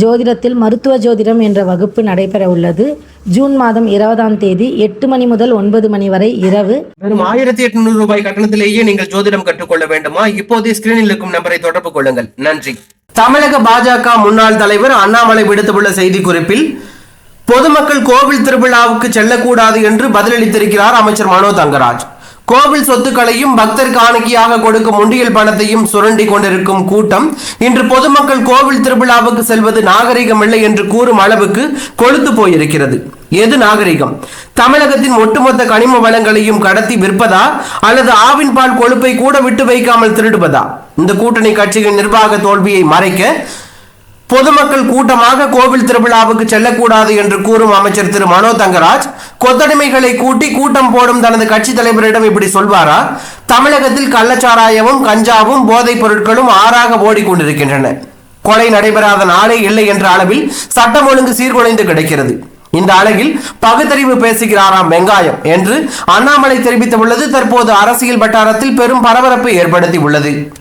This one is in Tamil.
ஜோதிடத்தில் மருத்துவ ஜோதிடம் என்ற வகுப்பு நடைபெற உள்ளது ஜூன் மாதம் இருபதாம் தேதி எட்டு மணி முதல் ஒன்பது மணி வரை இரவு. வெறும் ஆயிரத்தி எட்நூறு ரூபாய் கட்டணத்திலேயே நீங்கள் ஜோதிடம் கற்றுக்கொள்ள வேண்டுமா? இப்போதே ஸ்கிரீனில் இருக்கும் நம்பரை தொடர்பு கொள்ளுங்கள். நன்றி. தமிழக பாஜக முன்னாள் தலைவர் அண்ணாமலை விடுத்துள்ள செய்தி குறிப்பில் பொதுமக்கள் கோவில் திருவிழாவுக்கு செல்லக்கூடாது என்று பதிலளித்திருக்கிறார் அமைச்சர் மனோ தங்கராஜ். கோவில் சொத்துக்களையும் பக்தர் காணிக்கையாக கொடுக்கும் உண்டியல் பணத்தையும் சுரண்டி கொண்டிருக்கும் கூட்டம் இன்று பொதுமக்கள் கோவில் திருவிழாவுக்கு செல்வது நாகரிகமில்லை என்று கூறும் அளவுக்கு கொழுத்து போயிருக்கிறது. எது நாகரிகம்? தமிழகத்தின் ஒட்டுமொத்த கனிம வளங்களையும் கடத்தி விற்பதா அல்லது ஆவின் பால் கொழுப்பை கூட விட்டு வைக்காமல் திருடுவதா? இந்த கூட்டணி கட்சியின் நிர்வாக தோல்வியை மறைக்க பொதுமக்கள் கூட்டமாக கோவில் திருவிழாவுக்கு செல்லக்கூடாது என்று கூறும் அமைச்சர் திரு மனோ தங்கராஜ் கொத்தடிமைகளை கூட்டி கூட்டம் போடும் தனது கட்சி தலைவரிடம் இப்படி சொல்வாரா? தமிழகத்தில் கள்ளச்சாராயமும் கஞ்சாவும் போதைப் பொருட்களும் ஆறாக ஓடிக்கொண்டிருக்கின்றன. கொலை நடைபெறாத நாளே இல்லை என்ற அளவில் சட்டம் ஒழுங்கு சீர்குலைந்து கிடைக்கிறது. இந்த அழகில் பகுத்தறிவு பேசுகிறாராம் வெங்காயம் என்று அண்ணாமலை தெரிவித்துள்ளது. தற்போது அரசியல் வட்டாரத்தில் பெரும் பரபரப்பை ஏற்படுத்தி உள்ளது.